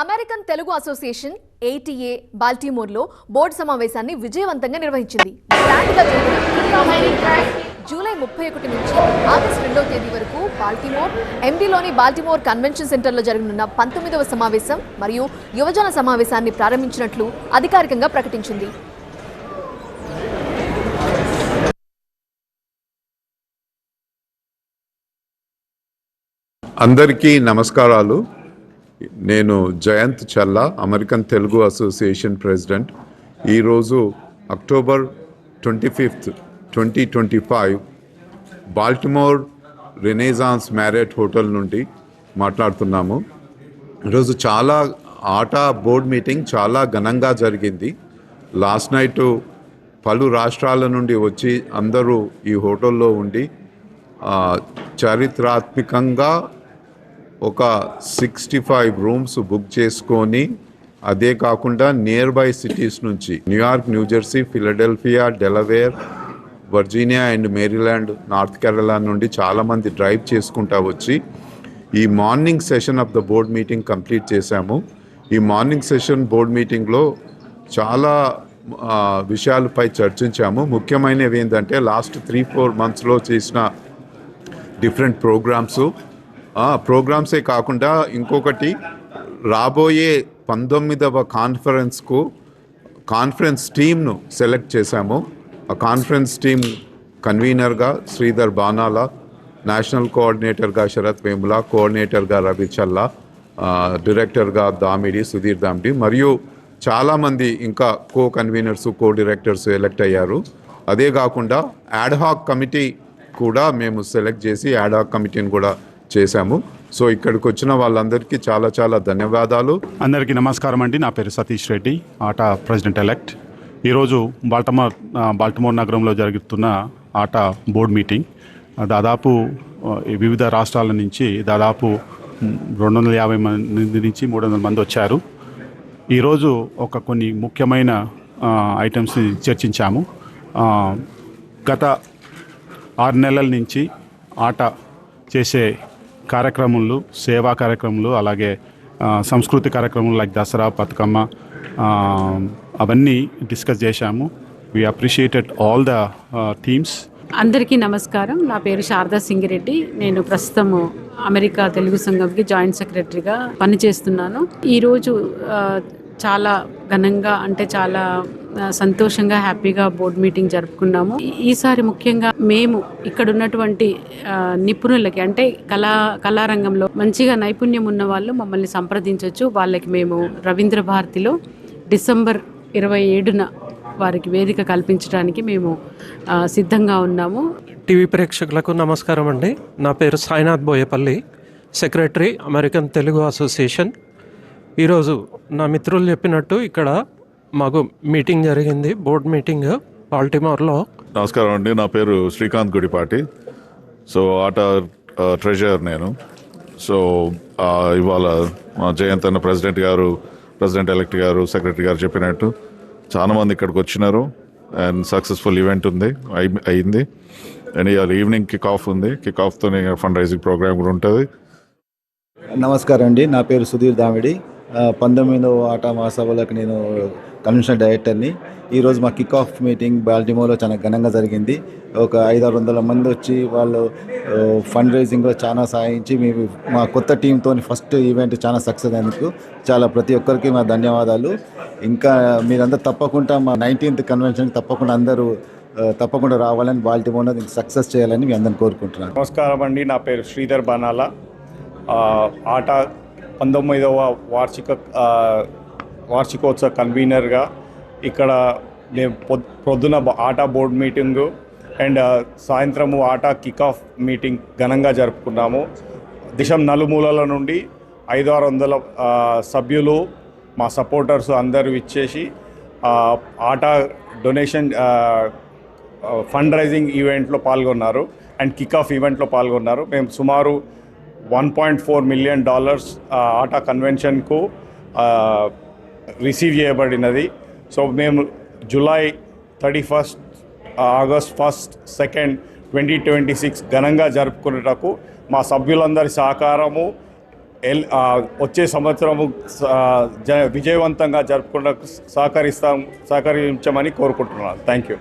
American Telugu association ATA బాల్టిమోర్లో board సమావేశాన్ని విజయవంతంగా నిర్వహించింది. జూలై ముప్పై ఒకటి నుంచి ఆగస్టు రెండవ తేదీ వరకు బాల్టిమోర్ ఎండీలోని బాల్టిమోర్ కన్వెన్షన్ సెంటర్లో జరగనున్న పంతొమ్మిదవ సమావేశం మరియు యువజన సమావేశాన్ని ప్రారంభించినట్లు అధికారికంగా ప్రకటించింది. అందరికీ నమస్కారాలు. నేను Jayant Challa American Telugu association president ఈరోజు October twenty fifth twenty twenty five Baltimore Renaissance Marriott hotel నుండి మాట్లాడుతున్నాము. ఈరోజు చాలా ఆట బోర్డ్ మీటింగ్ చాలా ఘనంగా జరిగింది. లాస్ట్ నైట్ పలు రాష్ట్రాల నుండి వచ్చి అందరూ ఈ హోటల్లో ఉండి చారిత్రాత్మకంగా ఒక సిక్స్టీ ఫైవ్ రూమ్స్ బుక్ చేసుకొని అదే కాకుండా నియర్ బై సిటీస్ నుంచి New York New Jersey Philadelphia Delaware Virginia and Maryland North Carolina నుండి చాలామంది డ్రైవ్ చేసుకుంటా వచ్చి ఈ morning session of the board meeting complete చేశాము. ఈ మార్నింగ్ సెషన్ బోర్డ్ మీటింగ్లో చాలా విషయాలపై చర్చించాము. ముఖ్యమైనవి ఏంటంటే లాస్ట్ త్రీ ఫోర్ మంత్స్లో చేసిన డిఫరెంట్ ప్రోగ్రామ్స్ ప్రోగ్రామ్సే కాకుండా ఇంకొకటి రాబోయే పంతొమ్మిదవ కాన్ఫరెన్స్కు కాన్ఫరెన్స్ టీమ్ను సెలెక్ట్ చేశాము. ఆ కాన్ఫరెన్స్ టీమ్ కన్వీనర్గా శ్రీధర్ బానాల నేషనల్ కోఆర్డినేటర్గా శరత్ వేముల కోఆర్డినేటర్గా రవి చల్లా డైరెక్టర్గా దామిడి సుధీర్ దామిడి మరియు చాలామంది ఇంకా co conveners co directors elect అయ్యారు. అదే కాకుండా యాడ్హాక్ కమిటీ కూడా మేము సెలెక్ట్ చేసి యాడ్హాక్ కమిటీని కూడా చేశాము. సో ఇక్కడికి వచ్చిన వాళ్ళందరికీ చాలా చాలా ధన్యవాదాలు. అందరికీ నమస్కారం అండి. నా పేరు సతీష్ రెడ్డి ఆట ప్రెసిడెంట్ ఎలెక్ట్. ఈరోజు బాల్టమోర్ బాల్టమోర్ నగరంలో జరుగుతున్న ఆట బోర్డ్ మీటింగ్. దాదాపు వివిధ రాష్ట్రాల నుంచి దాదాపు రెండు వందల యాభై మంది నుంచి మూడు వందల మంది వచ్చారు. ఈరోజు ఒక కొన్ని ముఖ్యమైన ఐటమ్స్ని చర్చించాము. గత ఆరు నెలల నుంచి ఆట చేసే కార్యక్రమాలు సేవా కార్యక్రమాలు అలాగే సంస్కృతి కార్యక్రమాలు లైక్ దసరా బతుకమ్మ అవన్నీ డిస్కస్ చేశాము. We appreciated all the teams అందరికీ నమస్కారం. నా పేరు శారదా సింగిరెడ్డి. నేను ప్రస్తుతము అమెరికా తెలుగు సంఘంకి జాయింట్ సెక్రటరీగా పనిచేస్తున్నాను. ఈరోజు చాలా ఘనంగా అంటే చాలా సంతోషంగా హ్యాపీగా బోర్డు మీటింగ్ జరుపుకున్నాము. ఈసారి ముఖ్యంగా మేము ఇక్కడ ఉన్నటువంటి నిపుణులకి అంటే కళా కళారంగంలో మంచిగా నైపుణ్యం ఉన్న వాళ్ళు మమ్మల్ని సంప్రదించవచ్చు వాళ్ళకి మేము రవీంద్ర భారతిలో డిసెంబర్ ఇరవై ఏడున వారికి వేదిక కల్పించడానికి మేము సిద్ధంగా ఉన్నాము. టీవీ ప్రేక్షకులకు నమస్కారం అండి. నా పేరు Sainath Boyapalli secretary American Telugu association ఈరోజు నా మిత్రులు చెప్పినట్టు ఇక్కడ మాకు మీటింగ్ జరిగింది బోర్డ్ మీటింగ్ బాల్టిమోర్లో నమస్కారం అండి నా పేరు శ్రీకాంత్ గుడిపాటి. సో ఆట ఆ, ట్రెజరర్ నేను. సో ఇవాళ మా జయంత్ అన్న ప్రెసిడెంట్ గారు ప్రెసిడెంట్ ఎలక్ట్ గారు సెక్రటరీ గారు చెప్పినట్టు చాలా మంది ఇక్కడికి వచ్చినారు. అండ్ సక్సెస్ఫుల్ ఈవెంట్ ఉంది అయి- అయింది. అండ్ ఇవాళ ఈవినింగ్ కిక్ ఆఫ్ ఉంది కిక్ ఆఫ్తో ఫండ్ రైజింగ్ ప్రోగ్రామ్ కూడా ఉంటుంది. నమస్కారం అండి నా పేరు సుధీర్ దామిడి. పంతొమ్మిదవ ఆట మహాసభలకు నేను కన్వెన్షన్ డైరెక్టర్ని. ఈరోజు మా కిక్ ఆఫ్ మీటింగ్ బాల్టిమోర్లో చాలా ఘనంగా జరిగింది. ఒక ఐదారు వందల మంది వచ్చి వాళ్ళు ఫండ్ రైజింగ్లో చాలా సాయించి మేము మా కొత్త టీంతో ఫస్ట్ ఈవెంట్ చాలా సక్సెస్ అయినందుకు చాలా ప్రతి ఒక్కరికి మా ధన్యవాదాలు. ఇంకా మీరందరూ తప్పకుండా మా నైన్టీన్త్ కన్వెన్షన్కి తప్పకుండా అందరూ తప్పకుండా రావాలని బాల్టిమోర్లో సక్సెస్ చేయాలని మీ అందరిని కోరుకుంటున్నాను. నమస్కారం అండి. నా పేరు శ్రీధర్ బానాల. ఆట పంతొమ్మిదవ వార్షిక వార్షికోత్సవ కన్వీనర్గా ఇక్కడ నేను పొద్ పొద్దున ఆటా ఆట బోర్డ్ మీటింగు అండ్ సాయంత్రము ఆట కిక్ ఆఫ్ మీటింగ్ ఘనంగా జరుపుకున్నాము. దిశం నలుమూలల నుండి ఐదు ఆరు వందల సభ్యులు మా సపోర్టర్స్ అందరూ ఇచ్చేసి ఆటా ఆట డొనేషన్ ఫండ్ రైజింగ్ ఈవెంట్లో పాల్గొన్నారు అండ్ కిక్ ఆఫ్ ఈవెంట్లో పాల్గొన్నారు. మేము సుమారు one point four million dollars ATA కన్వెన్షన్కు receive చేయబడినది. సో మేము July thirty first August first second twenty twenty six ఘనంగా జరుపుకునేటకు మా సభ్యులందరి సహకారము ఎల్ వచ్చే సంవత్సరము జ విజయవంతంగా జరుపుకుండా సహకరిస్తాం సహకరించమని కోరుకుంటున్నాను. Thank you.